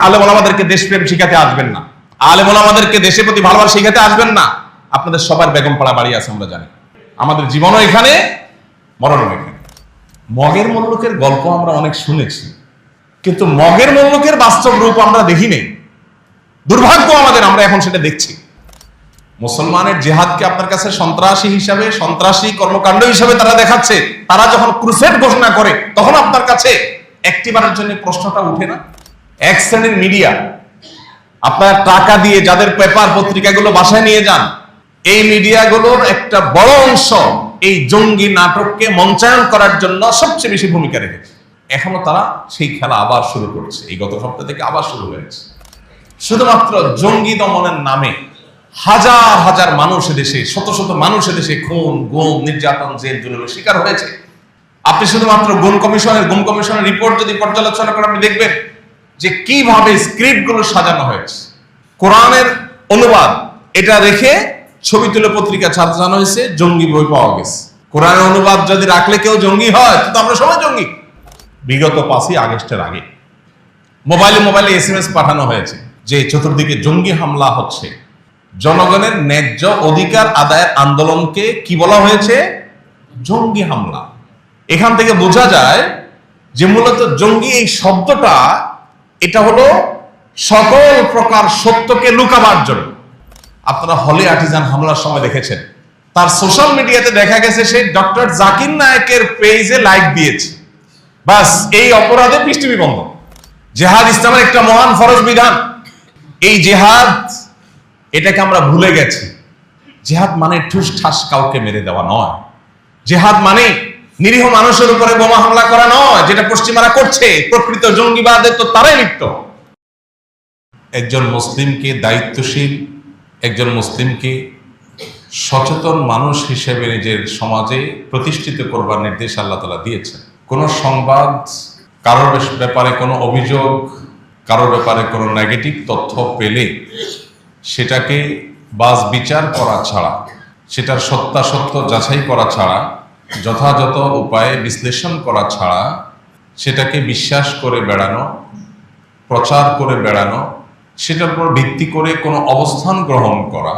আলেম আমাদেরকে দেশপ্রেম শিখাতে আসবেন না। আলেম আমাদেরকে দেশের প্রতি ভালোবাসা শিখাতে আসবেন না। আপনাদের সবার বেগম পাড়া বাড়ি আছে, আমরা জানি। আমাদের জীবনও এখানে, মরণও এখানে। মগের মল্লুকের গল্প আমরা অনেক শুনেছি। কিন্তু মগের মল্লুকের বাস্তব রূপ আমরা দেখি নেই দুর্ভাগ্য আমাদের, আমরা এখন সেটা দেখছি। মুসলমানের জেহাদকে আপনার কাছে সন্ত্রাসী হিসাবে, সন্ত্রাসী কর্মকাণ্ড হিসাবে তারা দেখাচ্ছে। তারা যখন ক্রুসেড ঘোষণা করে, তখন আপনার কাছে একটিবারের জন্য প্রশ্নটা উঠে না? এক শ্রেণির মিডিয়া আপনার টাকা দিয়ে যাদের পেপার পত্রিকাগুলো বাসায় নিয়ে যান, এই মিডিয়াগুলোর একটা বড় অংশ এই জঙ্গি নাটককে মঞ্চায়ন করার জন্য সবচেয়ে বেশি ভূমিকা রেখেছে। এখনও তারা সেই খেলা আবার শুরু করছে। এই গত সপ্তাহ থেকে আবার শুরু হয়েছে। শুধুমাত্র জঙ্গি দমনের নামে হাজার হাজার মানুষ দেশে শত শত মানুষ দেশে খুন, গুম, নির্যাতন, জেল, জুলুমের শিকার হয়েছে। আপনি শুধুমাত্র গুম কমিশনের গুম কমিশনের রিপোর্ট যদি পর্যালোচনা করেন, আপনি দেখবেন যে কীভাবে স্ক্রিপ্টগুলো সাজানো হয়েছে। কোরআনের অনুবাদ, এটা রেখে ছবি তুলে পত্রিকা সাজানো হয়েছে, জঙ্গি বই পাওয়া গেছে। কোরআনের অনুবাদ যদি রাখলে কেউ জঙ্গি হয়, তো আমরা সবাই জঙ্গি। বিগত পাঁচই আগস্টের আগে। মোবাইলে মোবাইলে এসএমএস পাঠানো হয়েছে যে চতুর্দিকে জঙ্গি হামলা হচ্ছে। জনগণের ন্যায্য অধিকার আদায়ের আন্দোলনকে কি বলা হয়েছে? জঙ্গি হামলা। এখান থেকে বোঝা যায় যে মূলত জঙ্গি এই শব্দটা এটা হলো সকল প্রকার সত্যকে লুকাবার জন্য। আপনারা হলে আর্টিজান হামলার সময় দেখেছেন। তার সোশ্যাল মিডিয়াতে দেখা গেছে সে ডক্টর জাকির নায়কের পেজে লাইক দিয়েছে। বাস, এই অপরাধে পৃষ্ঠবী বন্ধ। জেহাদ ইসলামের একটা মহান ফরজ বিধান। এই জেহাদ, এটাকে আমরা ভুলে গেছি। জেহাদ মানে ঠুস ঠাস কাউকে মেরে দেওয়া নয়। জেহাদ মানে নিরীহ মানুষের উপরে বোমা হামলা করা নয়, যেটা পশ্চিমারা করছে। প্রকৃত জঙ্গিবাদের তো তারাই লিপ্ত। একজন মুসলিমকে দায়িত্বশীল, একজন মুসলিমকে সচেতন মানুষ হিসেবে নিজের সমাজে প্রতিষ্ঠিত করবার নির্দেশ আল্লাহ তালা দিয়েছেন। কোনো সংবাদ, কারোর ব্যাপারে কোনো অভিযোগ, কারোর ব্যাপারে কোনো নেগেটিভ তথ্য পেলে সেটাকে বাস বিচার করা ছাড়া, সেটার সত্যাসত্য যাচাই করা ছাড়া যথাযথ উপায়ে বিশ্লেষণ করা ছাড়া সেটাকে বিশ্বাস করে বেড়ানো, প্রচার করে বেড়ানো, সেটার উপর ভিত্তি করে কোনো অবস্থান গ্রহণ করা,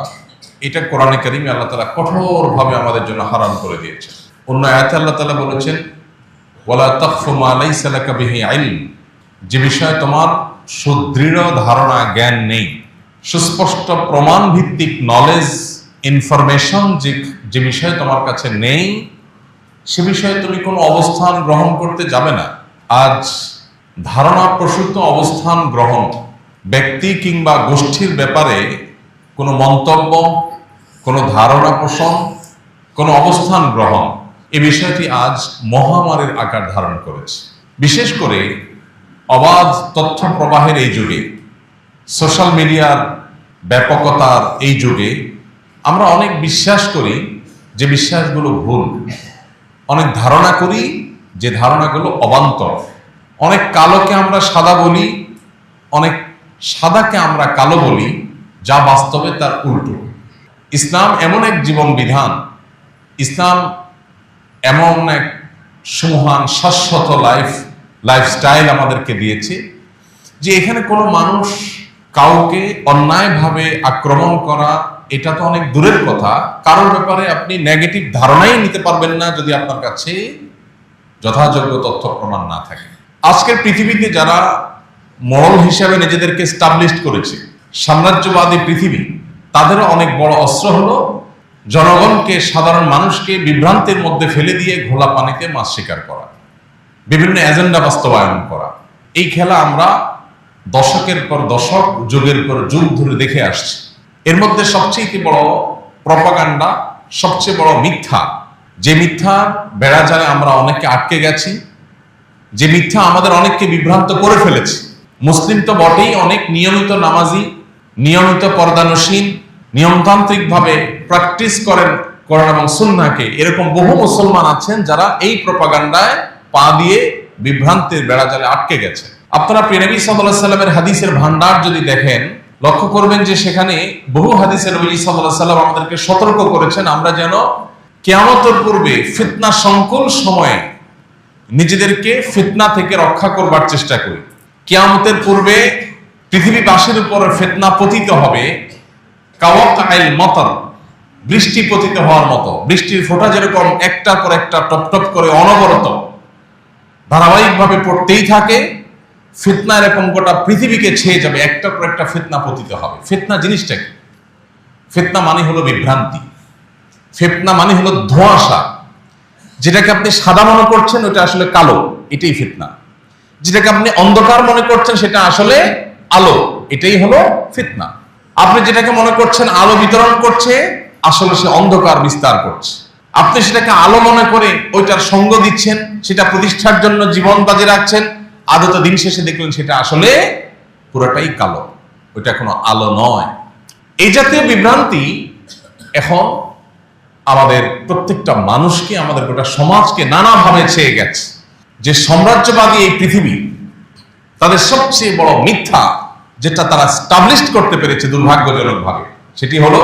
এটা কোরআনে কারিমে আল্লাহ তালা কঠোরভাবে আমাদের জন্য হারাম করে দিয়েছেন। অন্য আয়াতে আল্লাহ তালা বলেছেন, ওয়ালা তাকফু মা লাইসা লাকা বিহি ইলম। যে বিষয়ে তোমার সুদৃঢ় ধারণা, জ্ঞান নেই, সুস্পষ্ট প্রমাণ ভিত্তিক নলেজ ইনফরমেশন যে যে বিষয়ে তোমার কাছে নেই সে বিষয়ে তুমি কোনো অবস্থান গ্রহণ করতে যাবে না। আজ ধারণা প্রসূত অবস্থান গ্রহণ, ব্যক্তি কিংবা গোষ্ঠীর ব্যাপারে কোনো মন্তব্য, কোনো ধারণা পোষণ, কোনো অবস্থান গ্রহণ, এ বিষয়টি আজ মহামারীর আকার ধারণ করেছে। বিশেষ করে অবাধ তথ্য প্রবাহের এই যুগে, সোশ্যাল মিডিয়ার ব্যাপকতার এই যুগে আমরা অনেক বিশ্বাস করি যে বিশ্বাসগুলো ভুল। অনেক ধারণা করি, যে ধারণাগুলো অবান্তর। অনেক কালোকে আমরা সাদা বলি, অনেক সাদাকে আমরা কালো বলি, যা বাস্তবে তার উল্টো। ইসলাম এমন এক জীবন বিধান ইসলাম এমন এক সুমহান, শাশ্বত লাইফ, লাইফস্টাইল আমাদেরকে দিয়েছে, যে এখানে কোনো মানুষ কাউকে অন্যায়ভাবে আক্রমণ করা এটা তো অনেক দূরের কথা। কারোর ব্যাপারে আপনি নেগেটিভ ধারণাই নিতে পারবেন না যদি আপনার কাছে যথাযোগ্য তথ্য প্রমাণ না থাকে। আজকের পৃথিবীতে যারা মরল হিসাবে নিজেদেরকে স্টাবলিশ করেছে, সাম্রাজ্যবাদী পৃথিবী, তাদেরও অনেক বড় অস্ত্র হলো জনগণকে, সাধারণ মানুষকে বিভ্রান্তির মধ্যে ফেলে দিয়ে ঘোলা পানিতে মাছ শিকার করা, বিভিন্ন এজেন্ডা বাস্তবায়ন করা। এই খেলা আমরা দশকের পর দশক, যুগের পর যুগ ধরে দেখে আসছি। এর মধ্যে সবচেয়ে বড় প্রপাগান্ডা সবচেয়ে বড় মিথ্যা। যে মিথ্যা বেড়া জালে আমরা অনেকে আটকে গেছি, যে মিথ্যা আমাদের অনেককে বিভ্রান্ত করে ফেলেছে। মুসলিম তো বটেই অনেক নিয়মিত নামাজি, নিয়মিত পর্দানসীন, নিয়মতান্ত্রিকভাবে প্র্যাকটিস করেন করেন এবং সুন্নাহকে। এরকম বহু মুসলমান আছেন যারা এই প্রপাগান্ডায় পা দিয়ে বিভ্রান্তির বেড়াজালে আটকে গেছে। আপনারা প্রেনবী সাল্লাহ সাল্লামের হাদিসের ভান্ডার যদি দেখেন লক্ষ্য করবেন যে সেখানে বহু হাদিসের নবী সাল্লাহ সাল্লাম আমাদেরকে সতর্ক করেছেন, আমরা যেন কেয়ামতের পূর্বে ফিতনা সংকুল সময়ে নিজেদেরকে ফিতনা থেকে রক্ষা করবার চেষ্টা করি। কিয়ামতের পূর্বে পৃথিবী পৃথিবীবাসীর উপর ফেতনা পতিত হবে, কাওয়াকাইল মতন বৃষ্টি পতিত হওয়ার মতো। বৃষ্টির ফোঁটা যেরকম একটার পর একটা টপ টপ করে অনবরত ধারাবাহিকভাবে পড়তেই থাকে ফিতনা এরকম গোটা পৃথিবীকে ছেয়ে যাবে একটার পর একটা ফিতনা পতিত হবে। ফিতনা জিনিসটা কি? ফিতনা মানে হলো বিভ্রান্তি। ফিতনা মানে হলো ধোঁয়াশা। যেটাকে আপনি সাদা মনে করছেন, ওটা আসলে কালো, এটাই ফিতনা। যেটাকে আপনি অন্ধকার মনে করছেন, সেটা আসলে আলো, এটাই হলো ফিতনা। আপনি যেটাকে মনে করছেন আলো বিতরণ করছে, আসলে সে অন্ধকার বিস্তার করছে। আপনি সেটাকে আলো মনে করে ওইটার সঙ্গ দিচ্ছেন, সেটা প্রতিষ্ঠার জন্য জীবন বাজে রাখছেন আদত দিন শেষে দেখলেন সেটা আসলে পুরোটাই কালো। ওইটা কোনো আলো নয়। এই জাতীয় বিভ্রান্তি এখন আমাদের প্রত্যেকটা মানুষকে, আমাদের গোটা সমাজকে নানাভাবে ছেয়ে গেছে। যে সাম্রাজ্যবাদী এই পৃথিবী, তাদের সবচেয়ে বড় মিথ্যা যেটা তারা স্টাবলিশ করতে পেরেছে দুর্ভাগ্যজনকভাবে সেটি হলো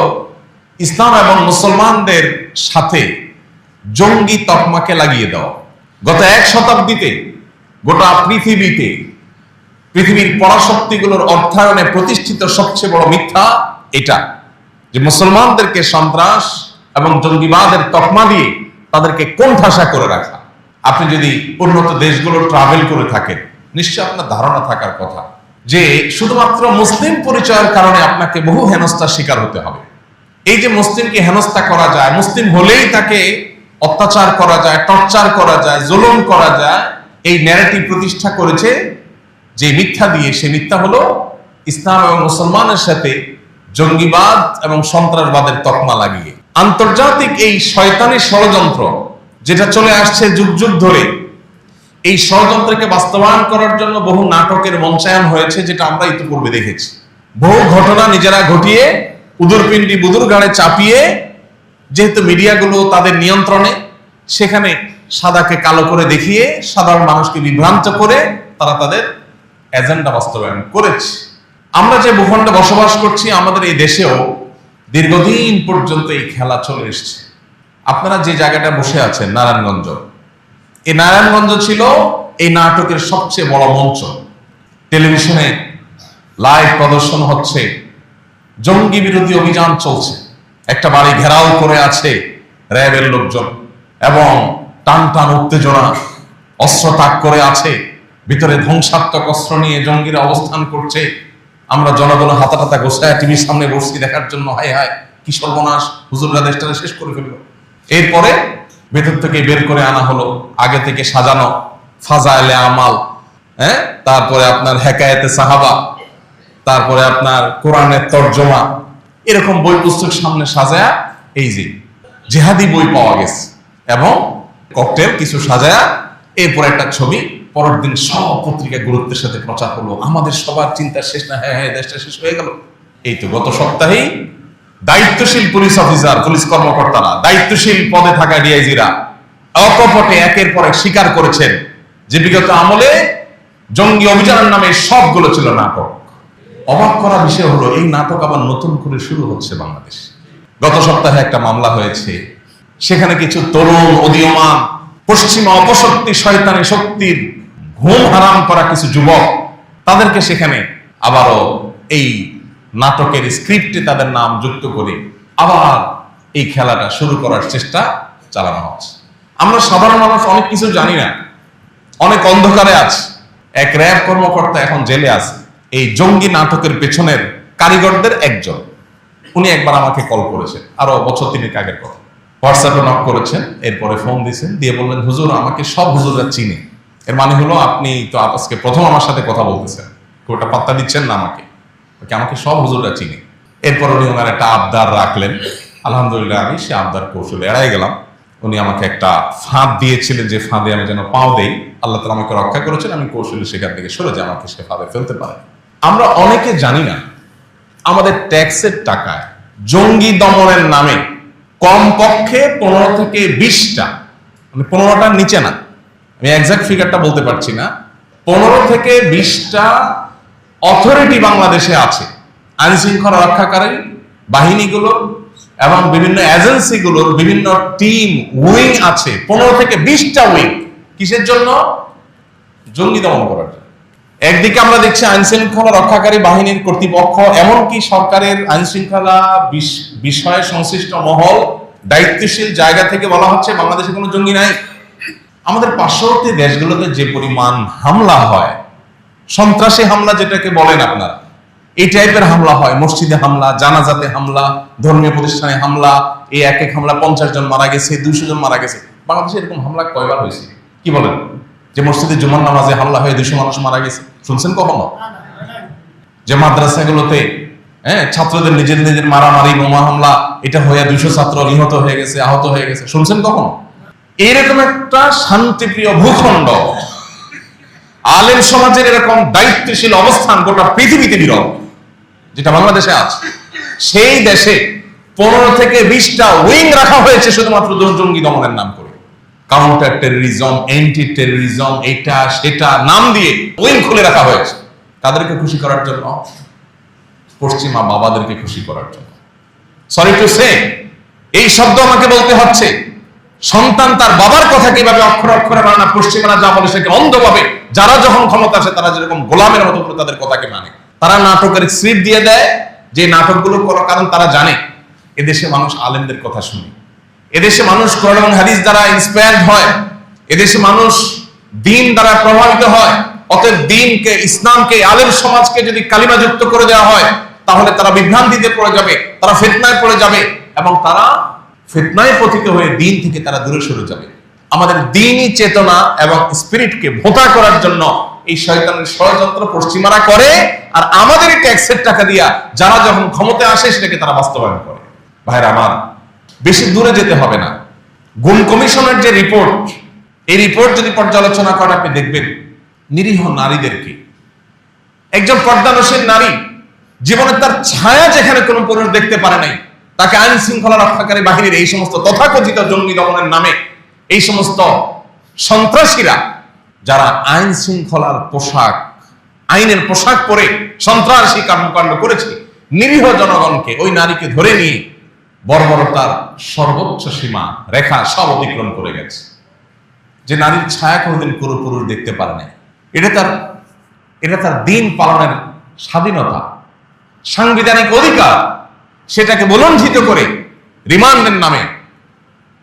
ইসলাম এবং মুসলমানদের সাথে জঙ্গি তকমাকে লাগিয়ে দেওয়া। গত এক শতাব্দীতে গোটা পৃথিবীতে পৃথিবীর পরাশক্তিগুলোর অর্থায়নে প্রতিষ্ঠিত সবচেয়ে বড় মিথ্যা এটা। যে মুসলমানদেরকে সন্ত্রাস এবং জঙ্গিবাদের তকমা দিয়ে তাদেরকে কোন কোণঠাসা করে রাখা? আপনি যদি উন্নত দেশগুলো ট্রাভেল করে থাকেন নিশ্চয় আপনার ধারণা থাকার কথা যে শুধুমাত্র মুসলিম পরিচয়ের কারণে আপনাকে বহু হেনস্থার শিকার হতে হবে। এই যে মুসলিমকে হেনস্থা করা যায়, মুসলিম হলেই তাকে অত্যাচার করা যায়, টর্চার করা যায়, জুলুম করা যায় এই ন্যারেটিভ প্রতিষ্ঠা করেছে যে মিথ্যা দিয়ে, সে মিথ্যা হলো ইসলাম এবং মুসলমানের সাথে জঙ্গিবাদ এবং সন্ত্রাসবাদের তকমা লাগিয়ে। আন্তর্জাতিক এই শয়তানি ষড়যন্ত্র যেটা চলে আসছে যুগ যুগ ধরে, এই ষড়যন্ত্রকে বাস্তবায়ন করার জন্য বহু নাটকের মঞ্চায়ন হয়েছে যেটা আমরা ইতিপূর্বে দেখেছি। বহু ঘটনা নিজেরা ঘটিয়ে, উদুরপিণ্ডি বুদুর গাড়ে চাপিয়ে, যেহেতু মিডিয়াগুলো তাদের নিয়ন্ত্রণে সেখানে সাদাকে কালো করে দেখিয়ে সাধারণ মানুষকে বিভ্রান্ত করে তারা তাদের এজেন্ডা বাস্তবায়ন করেছে। আমরা যে ভূখণ্ডে বসবাস করছি, আমাদের এই দেশেও দীর্ঘদিন পর্যন্ত এই খেলা চলে এসছে। আপনারা যে জায়গাটা বসে আছেন, নারায়ণগঞ্জ, এই নারায়ণগঞ্জ ছিল এই নাটকের সবচেয়ে বড় মঞ্চ। টেলিভিশনে লাইভ প্রদর্শন হচ্ছে, জঙ্গি বিরোধী অভিযান চলছে। একটা বাড়ি ঘেরাও করে আছে র্যাবের লোকজন। এবং টান টান উত্তেজনা, অস্ত্র তাক করে আছে, ভিতরে ধ্বংসাত্মক অস্ত্র নিয়ে জঙ্গিরা অবস্থান করছে। আমরা জনগণ হাতা টাতা গোসায় টিভির সামনে বসছি, দেখার জন্য হায় হায়, কি সর্বনাশ হুজুররা দেশটা শেষ করে ফেলল। এরপরে ভেতর থেকে বের করে আনা হলো, আগে থেকে সাজানো ফাজাইলে আমাল হ্যাঁ? তারপরে আপনার হেকায়েতে সাহাবা, তারপরে আপনার কোরআনের তর্জমা, এরকম বই পুস্তক সামনে সাজায়া, এই যে জেহাদি বই পাওয়া গেছে। এবং ককটেল কিছু সাজায়া এরপর একটা ছবি পরের দিন সব পত্রিকা গুরুত্বের সাথে প্রচার হলো। আমাদের সবার চিন্তা শেষ না হ্যাঁ হ্যাঁ দেশটা শেষ হয়ে গেল। এই তো গত সপ্তাহেই দায়িত্বশীল পুলিশ অফিসার, পুলিশ কর্মকর্তারা, দায়িত্বশীল পদে থাকা ডিআইজিরা অকপটে একের পর এক স্বীকার করেছেন যে বিগত আমলে জঙ্গি অভিযানের নামে সবগুলো ছিল নাটক। অবাক করা বিষয় হলো, এই নাটক আবার নতুন করে শুরু হচ্ছে বাংলাদেশ। গত সপ্তাহে একটা মামলা হয়েছে। সেখানে কিছু তরুণ উদীয়মান, পশ্চিমা অপশক্তি, শয়তানি শক্তির ঘুম হারাম করা কিছু যুবক, তাদেরকে সেখানে আবারও এই নাটকের স্ক্রিপ্টে তাদের নাম যুক্ত করে আবার এই খেলাটা শুরু করার চেষ্টা চালানো হচ্ছে। আমরা সাধারণ মানুষ অনেক কিছু জানি না। অনেক অন্ধকারে আছে। এক র্যাব কর্মকর্তা এখন জেলে আছে। এই জঙ্গি নাটকের পেছনের কারিগরদের একজন। উনি একবার আমাকে কল করেছেন। আরও বছর তিনেক আগের কথা। হোয়াটসঅ্যাপে নক করেছেন, এরপরে ফোন দিয়েছেন, দিয়ে বললেন, হুজুর, আমাকে সব হুজুররা চিনে। এর মানে হলো আপনি তো আজকে প্রথম আমার সাথে কথা বলতেছেন। একটা পাত্তা দিচ্ছেন না আমাকে। ওকে, আমাকে সব হুজুররা চিনে। এরপর উনি ওনার একটা আবদার রাখলেন। আলহামদুলিল্লাহ, আমি সে আবদার কৌশলে এড়াই গেলাম। উনি আমাকে একটা ফাঁদ দিয়েছিলেন, যে ফাঁদে আমি যেন পাও দেই। আল্লাহ তালা আমাকে রক্ষা করেছেন, আমি কৌশলে সেখান থেকে সরে যে আমাকে সে ফাঁদে ফেলতে পারে। আমরা অনেকে জানি না, আমাদের ট্যাক্সের টাকায় জঙ্গি দমনের নামে কমপক্ষে পনেরো থেকে বিশটা। মানে পনেরোটার নিচে না। আমি একজাক্ট ফিগারটা বলতে পারছি না। পনেরো থেকে বিশটা অথরিটি বাংলাদেশে আছে। আইন শৃঙ্খলা রক্ষাকারী বাহিনীগুলো এবং বিভিন্ন এজেন্সিগুলোর বিভিন্ন টিম উইং আছে। পনেরো থেকে বিশটা উইং কিসের জন্য? জঙ্গি দমন করার একদিকে আমরা দেখছি আইন শৃঙ্খলা রক্ষাকারী বাহিনীর কর্তৃপক্ষ, এমনকি সরকারের আইন শৃঙ্খলা বিষয়ে সংশ্লিষ্ট মহল, দায়িত্বশীল জায়গা থেকে বলা হচ্ছে বাংলাদেশে কোনো জঙ্গি নাই। আমাদের পার্শ্ববর্তী দেশগুলোতে যে পরিমাণ হামলা হয়, সন্ত্রাসী হামলা যেটাকে বলেন আপনারা, এই টাইপের হামলা হয়। মসজিদে হামলা, জানাজাতে হামলা, ধর্মীয় প্রতিষ্ঠানে হামলা, এই এক এক হামলা পঞ্চাশ জন মারা গেছে দুশো জন মারা গেছে। বাংলাদেশে এরকম হামলা কয়বার হয়েছে? কি বলেন? যে মসজিদে জুমার নামাজে হামলা হয়ে দুশো মানুষ মারা গেছে। শুনছেন কখনো? যে মাদ্রাসাগুলোতে হ্যাঁ ছাত্রদের নিজের নিজের মারামারি, বোমা হামলা, এটা হয়ে দুইশো ছাত্র নিহত হয়ে গেছে, আহত হয়ে গেছে। শুনছেন কখনো? এরকম একটা শান্তিপ্রিয় ভূখণ্ড। আলেম সমাজের এরকম দায়িত্বশীল অবস্থান গোটা পৃথিবীতে বিরল যেটা বাংলাদেশে আছে সেই দেশে পনেরো থেকে বিশটা উইং রাখা হয়েছে শুধুমাত্র জঙ্গি দমনের নাম করে। কাউন্টার টেরোরিজম এন্টি টেরোরিজম এটা, সেটা নাম দিয়ে উইং খুলে রাখা হয়েছে। তাদেরকে খুশি করার জন্য, পশ্চিমা বাবাদেরকে খুশি করার জন্য। সরি টু সে এই শব্দ আমাকে বলতে হচ্ছে, সন্তান তার বাবার কথা কীভাবে অক্ষর অক্ষরে মানে না, পশ্চিমারা যা বলে সেকে অন্ধভাবে যারা যখন ক্ষমতা আসে তারা যেরকম গোলামের মতো করে তাদের কথাকে মানে। তারা নাটকের স্ক্রিপ্ট দিয়ে দেয়, যে নাটকগুলো করার কারণ তারা জানে, এদেশে মানুষ আলেমদের কথা শুনে। এদেশে মানুষ কোরআন এবং হাদিস দ্বারা ইন্সপায়ার্ড হয়। এদেশে মানুষ দিন দ্বারা প্রভাবিত হয়। অতএব দিনকে, ইসলামকে, আলেম সমাজকে যদি কালিমা যুক্ত করে দেওয়া হয়, তাহলে তারা বিভ্রান্তিতে পড়ে যাবে, তারা ফিতনায় পড়ে যাবে এবং তারা ফিতনায় পতিত হয়ে দিন থেকে তারা দূরে সরে যাবে। আমাদের দিনই চেতনা এবং স্পিরিটকে ভোতা করার জন্য এই শয়তানের ষড়যন্ত্র পশ্চিমারা করে আর আমাদের ট্যাক্সের টাকা দিয়া যারা যখন ক্ষমতায় আসে সেটাকে তারা বাস্তবায়ন করে। ভাইরা আমার বেশি দূরে যেতে হবে না। গুম কমিশনের যে রিপোর্ট এই রিপোর্ট যদি পর্যালোচনা করেন আপনি দেখবেন নিরীহ নারীদেরকে। একজন পর্দানশীল নারী, জীবনে তার ছায়া যেখানে কোনো পুরুষ দেখতে পারে নাই, তাকে আইন শৃঙ্খলা রক্ষাকারী বাহিনীর এই সমস্ত তথাকথিত জঙ্গি দমনের নামে, এই সমস্ত সন্ত্রাসীরা, যারা আইন শৃঙ্খলার পোশাক, আইনের পোশাক পরে সন্ত্রাসী কর্মকাণ্ড করেছে, নিরীহ জনগণকে, ওই নারীকে ধরে নিয়ে বর্বরতার সর্বোচ্চ সীমা, রেখা সব অতিক্রম করে গেছে। যে নারীর ছায়া কোনোদিন কোনো পুরুষ দেখতে পারে না এটা তার এটা তার দিন পালনের স্বাধীনতা, সাংবিধানিক অধিকার। সেটাকে বলঞ্চিত করে রিমান্ডের নামে,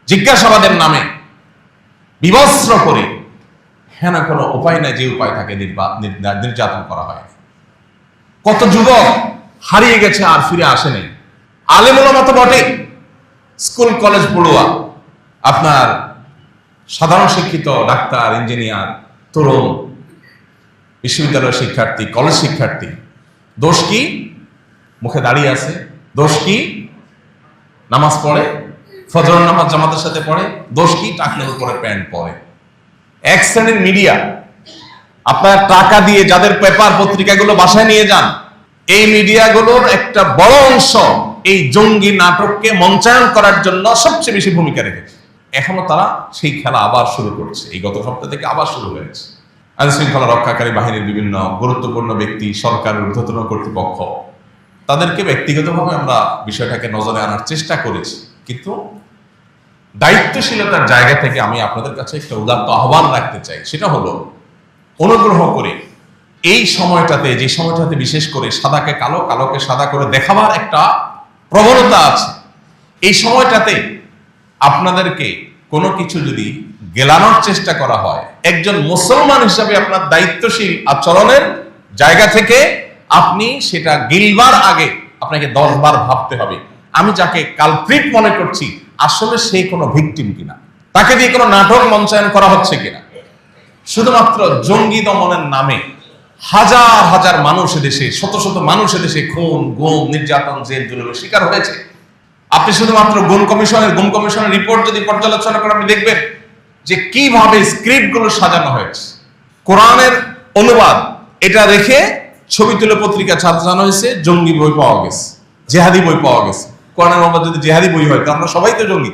জিজ্ঞাসাবাদের নামে, বিবস্ত্র করে হ্যাঁ না কোনো উপায় নাই যে উপায় নির্বা- নির্যাতন করা হয় কত যুবক হারিয়ে গেছে আর ফিরে আসেনি। আলেমুলো তো বটে স্কুল, কলেজ, পড়ুয়া, আপনার সাধারণ শিক্ষিত, ডাক্তার, ইঞ্জিনিয়ার, তরুণ, বিশ্ববিদ্যালয়ের শিক্ষার্থী, কলেজ শিক্ষার্থী, দোষ কি? মুখে দাঁড়িয়ে আছে। দোষ কি? নামাজ পড়ে। ফজর নামাজ জামাতের সাথে পড়ে। দোষ কি? টাকনের উপরে প্যান্ট পরে। এক শ্রেণির মিডিয়া, আপনার টাকা দিয়ে যাদের পেপার পত্রিকাগুলো বাসায় নিয়ে যান, এই মিডিয়াগুলোর একটা বড় অংশ এই জঙ্গি নাটককে মঞ্চায়ন করার জন্য সবচেয়ে বেশি ভূমিকা রেখেছে। এখনও তারা সেই খেলা আবার শুরু করছে। এই গত সপ্তাহ থেকে আবার শুরু হয়েছে। আইন শৃঙ্খলা রক্ষাকারী বাহিনীর বিভিন্ন গুরুত্বপূর্ণ ব্যক্তি সরকারের ঊর্ধ্বতন কর্তৃপক্ষ, তাদেরকে ব্যক্তিগতভাবে আমরা বিষয়টাকে নজরে আনার চেষ্টা করেছি। কিন্তু দায়িত্বশীলতার জায়গা থেকে আমি আপনাদের কাছে একটা উদাত্ত আহ্বান রাখতে চাই। সেটা হলো, অনুগ্রহ করে এই সময়টাতে, যে সময়টাতে বিশেষ করে সাদাকে কালো, কালোকে সাদা করে দেখাবার একটা প্রবণতা আছে। এই সময়টাতে আপনাদেরকে কোনো কিছু যদি গেলানোর চেষ্টা করা হয়, একজন মুসলমান হিসাবে আপনার দায়িত্বশীল আচরণের জায়গা থেকে আপনি সেটা গিলবার আগে আপনাকে দশ বার ভাবতে হবে। আমি যাকে কালপ্রিট মনে করছি, আসলে সে কোনো ভিকটিম কিনা? তাকে দিয়ে কোনো নাটক মঞ্চায়ন করা হচ্ছে কিনা? শুধুমাত্র জঙ্গি দমনের নামে হাজার হাজার মানুষ দেশে শত শত মানুষ দেশে খুন, গুম, নির্যাতন, জেল, জুলুমের শিকার হয়েছে। আপনি শুধুমাত্র গুম কমিশনের গুম কমিশনের রিপোর্ট যদি পর্যালোচনা করেন, আপনি দেখবেন যে কীভাবে স্ক্রিপ্টগুলো সাজানো হয়েছে। কোরআনের অনুবাদ, এটা রেখে ছবি তুলে পত্রিকা সাজানো হয়েছে, জঙ্গি বই পাওয়া গেছে, জেহাদি বই পাওয়া গেছে। কোরআনের অনুবাদ যদি জেহাদি বই হয়, তো আমরা সবাই তো জঙ্গি।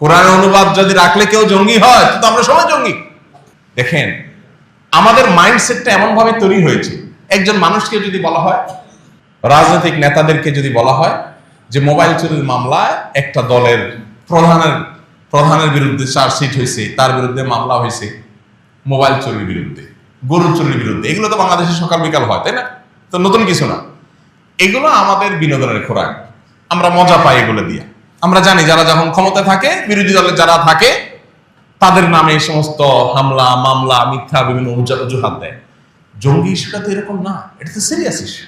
কোরআনের অনুবাদ যদি রাখলে কেউ জঙ্গি হয়, তো আমরা সবাই জঙ্গি। দেখেন আমাদের মাইন্ডসেটটা এমন ভাবে তৈরি হয়েছে, একজন মানুষকে যদি বলা হয়, রাজনৈতিক নেতাদেরকে যদি বলা হয়, যে মোবাইল চুরির মামলায় একটা দলের প্রধানের প্রধানের বিরুদ্ধে চার্জশিট হয়েছে, তার বিরুদ্ধে মামলা হয়েছে, মোবাইল চুরির বিরুদ্ধে গরু চুরির বিরুদ্ধে, এগুলো তো বাংলাদেশে সকাল বিকাল হয়, তাই না? তো নতুন কিছু না। এগুলো আমাদের বিনোদনের খোরাক। আমরা মজা পাই এগুলো দিয়ে। আমরা জানি যারা যখন ক্ষমতা থাকে, বিরোধী দলে যারা থাকে তাদের নামে এই সমস্ত হামলা, মামলা, মিথ্যা বিভিন্ন অজু- অজুহাত দেয়। জঙ্গি ইস্যুটা তো এরকম না, এটা তো সিরিয়াস ইস্যু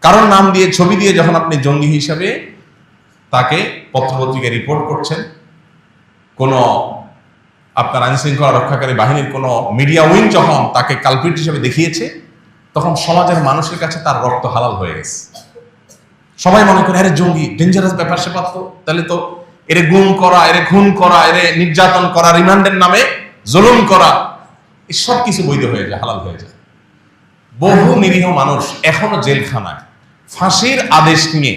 কারণ নাম দিয়ে, ছবি দিয়ে যখন আপনি জঙ্গি হিসাবে তাকে পত্রপত্রিকায় রিপোর্ট করছেন, কোনো আপনার আইন শৃঙ্খলা রক্ষাকারী বাহিনীর কোনো মিডিয়া উইং যখন তাকে কালপিট হিসেবে দেখিয়েছে, তখন সমাজের মানুষের কাছে তার রক্ত হালাল হয়ে গেছে। সবাই মনে করে, আরে জঙ্গি ডেঞ্জারাস ব্যাপার সেপার তো, তাহলে তো এরে গুম করা, এরে খুন করা, এরে নির্যাতন করা, রিমান্ডের নামে জুলুম করা সব কিছু বৈধ হয়ে যায়, হালাল হয়ে যায়। বহু নিরীহ মানুষ এখনও জেলখানায় ফাঁসির আদেশ নিয়ে।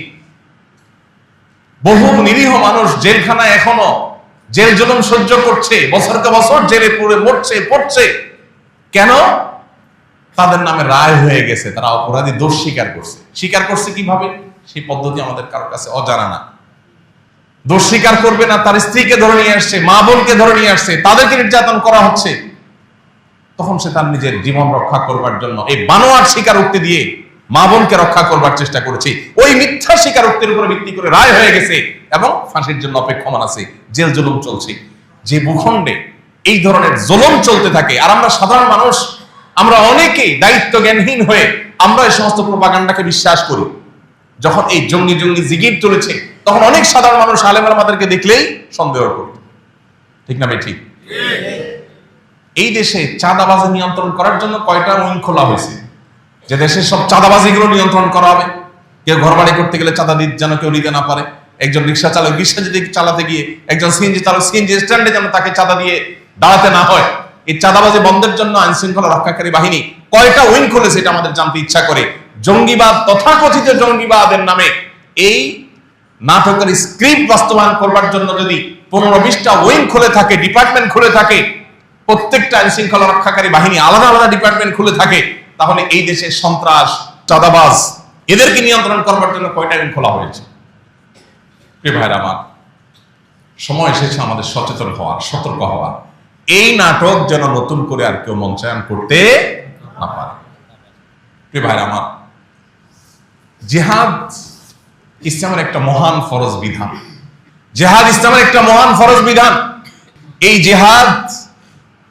বহু নিরীহ মানুষ জেলখানায় এখনও জেল জুলুম সহ্য করছে, বছরকে বছর জেলে পড়ে মরছে, পড়ছে। কেন? তাদের নামে রায় হয়ে গেছে, তারা অপরাধী দোষ স্বীকার করছে। স্বীকার করছে কীভাবে? সেই পদ্ধতি আমাদের কারোর কাছে অজানা না। দোষ স্বীকার করবে না, তার স্ত্রীকে ধরে নিয়ে আসছে, মা বোনকে ধরে নিয়ে আসছে, তাদেরকে নির্যাতন করা হচ্ছে। তখন সে তার নিজের জীবন রক্ষা করবার জন্য এই বানোয়ার স্বীকারোক্তি দিয়ে মা বোনকে রক্ষা করবার চেষ্টা করেছে। ওই মিথ্যা স্বীকারোক্তির উপরে ভিত্তি করে রায় হয়ে গেছে এবং ফাঁসির জন্য অপেক্ষমান আছে, জেল জুলুম চলছে। যে ভূখণ্ডে এই ধরনের জুলুম চলতে থাকে, আর আমরা সাধারণ মানুষ, আমরা অনেকেই দায়িত্ব জ্ঞানহীন হয়ে আমরা এই সমস্ত প্রপাগান্ডাকে বিশ্বাস করি। যখন এই জঙ্গি জঙ্গি জিগির চলেছে তখন অনেক সাধারণ মানুষ আলেম আমাদেরকে দেখলেই সন্দেহ করত ঠিক না ঠিক? এই দেশে চাঁদাবাজি নিয়ন্ত্রণ করার জন্য কয়টা উইং খোলা হয়েছে? যে দেশের সব চাঁদাবাজিগুলো নিয়ন্ত্রণ করা হবে। কেউ ঘর বাড়ি করতে গেলে চাঁদা দিতে যেন কেউ নিতে না পারে। একজন রিক্সা চালক রিক্সা যদি চালাতে গিয়ে একজন সিএনজি চালক সিএনজি স্ট্যান্ডে যেন তাকে চাঁদা দিয়ে দাঁড়াতে না হয়, এই চাঁদাবাজি বন্ধের জন্য আইন শৃঙ্খলা রক্ষাকারী বাহিনী কয়টা উইং খুলেছে এটা আমাদের জানতে ইচ্ছা করে। জঙ্গিবাদ, তথাকথিত জঙ্গিবাদের নামে এই নাটকের স্ক্রিপ্ট বাস্তবায়ন করবার জন্য যদি পনেরো বিশটা উইং খুলে থাকে ডিপার্টমেন্ট খুলে থাকে, প্রত্যেকটা আইন শৃঙ্খলা রক্ষাকারী বাহিনী আলাদা আলাদা ডিপার্টমেন্ট খুলে থাকে, তাহলে এই দেশের সন্ত্রাস, চাঁদাবাজ, এদেরকে নিয়ন্ত্রণ করবার জন্য কয়টা উইং খোলা হয়েছে? আমার, সময় এসেছে আমাদের সচেতন হওয়ার, সতর্ক হওয়ার। এই নাটক যেন নতুন করে আর কেউ মঞ্চায়ন করতে না পারে। আমার, জেহাদ ইসলামের একটা মহান ফরজ বিধান। জেহাদ ইসলামের একটা মহান ফরজ বিধান। এই জেহাদ,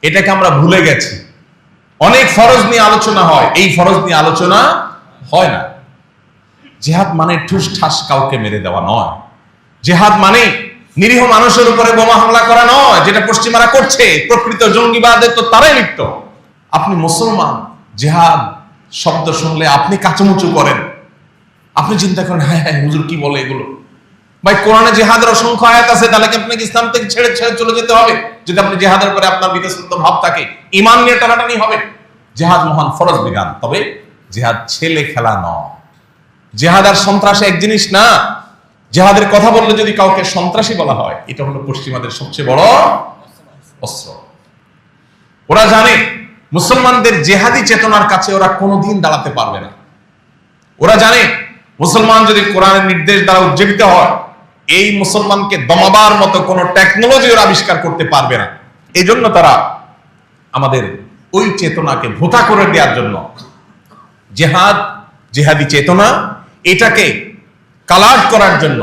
এটাকে আমরা ভুলে গেছি। অনেক ফরজ নিয়ে আলোচনা হয়, এই ফরজ নিয়ে আলোচনা হয় না। জেহাদ মানে ঠুস ঠাস কাউকে মেরে দেওয়া নয়। জেহাদ মানে নিরীহ মানুষের উপরে বোমা হামলা করা নয়, যেটা পশ্চিমারা করছে। প্রকৃত জঙ্গিবাদের তো তারাই লিপ্ত। আপনি মুসলমান, জেহাদ শব্দ শুনলে আপনি কাচুমুচু করেন। আপনি চিন্তা করেন হ্যাঁ হ্যাঁ হুজুর কি বলে এগুলো? ভাই, কোরআনে জেহাদের অসংখ্য আয়াত আছে, তাহলে কি আপনাকে ইসলাম থেকে ছেড়ে ছেড়ে চলে যেতে হবে? যদি আপনি জেহাদের পরে আপনার বিতশ্রদ্ধ ভাব থাকে ইমান নিয়ে টানাটানি হবে? জেহাদ মহান ফরজ বিধান, তবে জেহাদ ছেলে খেলা নয়। জেহাদ আর সন্ত্রাস এক জিনিস না। জেহাদের কথা বললে যদি কাউকে সন্ত্রাসী বলা হয়, এটা হলো পশ্চিমাদের সবচেয়ে বড় অস্ত্র। ওরা জানে, মুসলমানদের জেহাদি চেতনার কাছে ওরা কোনোদিন দাঁড়াতে পারবে না। ওরা জানে মুসলমান যদি কোরআনের নির্দেশ দ্বারা উজ্জীবিত হয়, এই মুসলমানকে দমাবার মতো কোনো টেকনোলজি ওরা আবিষ্কার করতে পারবে না। এই জন্য তারা আমাদের ওই চেতনাকে ভোতা করে দেওয়ার জন্য জেহাদ, জেহাদি চেতনা, এটাকে কালার করার জন্য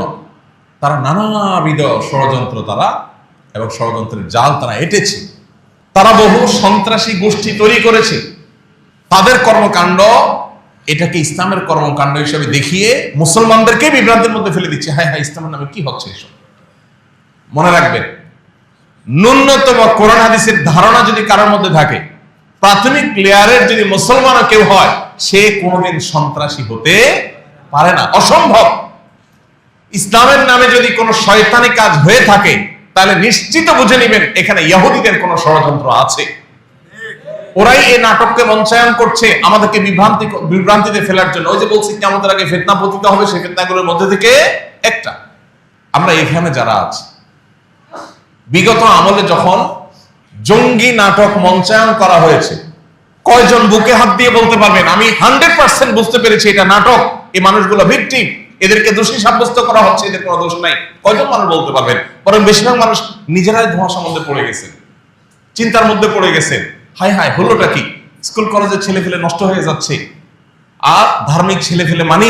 তারা নানাবিধ ষড়যন্ত্র তারা এবং ষড়যন্ত্রের জাল তারা এঁটেছে। তারা বহু সন্ত্রাসী গোষ্ঠী তৈরি করেছে। তাদের কর্মকাণ্ড এটাকে ইসলামের কর্মকাণ্ড হিসেবে দেখিয়ে মুসলমানদেরকে বিভ্রান্তির মধ্যে ফেলে দিচ্ছে। হ্যাঁ হ্যাঁ ইসলামের নামে কি হচ্ছে এসব? মনে রাখবেন, ন্যূনতম কোরআন হাদিসের ধারণা যদি কারোর মধ্যে থাকে, প্রাথমিক লেয়ারের যদি মুসলমানও কেউ হয়, সে কোনোদিন সন্ত্রাসী হতে পারে না। অসম্ভব। ইসলামের নামে যদি কোনো শয়তানি কাজ হয়ে থাকে, তাহলে নিশ্চিত বুঝে নেবেন, এখানে ইহুদিদের কোনো ষড়যন্ত্র আছে। ওরাই এই নাটককে মঞ্চায়ন করছে, আমাদেরকে বিভ্রান্তি বিভ্রান্তিতে ফেলার জন্য। ওই যে বলছি কি, আমাদের আগে ফেতনা পতিত হবে, সেই ফেতনাগুলোর মধ্যে থেকে একটা। আমরা এখানে যারা আছি, বিগত আমলে যখন জঙ্গি নাটক মঞ্চায়ন করা হয়েছে, কয়জন বুকে হাত দিয়ে বলতে পারবেন, আমি হান্ড্রেড পার্সেন্ট বুঝতে পেরেছি এটা নাটক, এই মানুষগুলো ভিকটিম এদেরকে দোষী সাব্যস্ত করা হচ্ছে, এদের কোনো দোষ নাই। কয়জন মানুষ বলতে পারবেন? বরং বেশিরভাগ মানুষ নিজেরাই ধোঁয়াশার মধ্যে পড়ে গেছেন চিন্তার মধ্যে পড়ে গেছেন হাই হায় হলোটা কি? স্কুল, কলেজের ছেলে ফেলে নষ্ট হয়ে যাচ্ছে। আর ধার্মিক ছেলে ফেলে মানে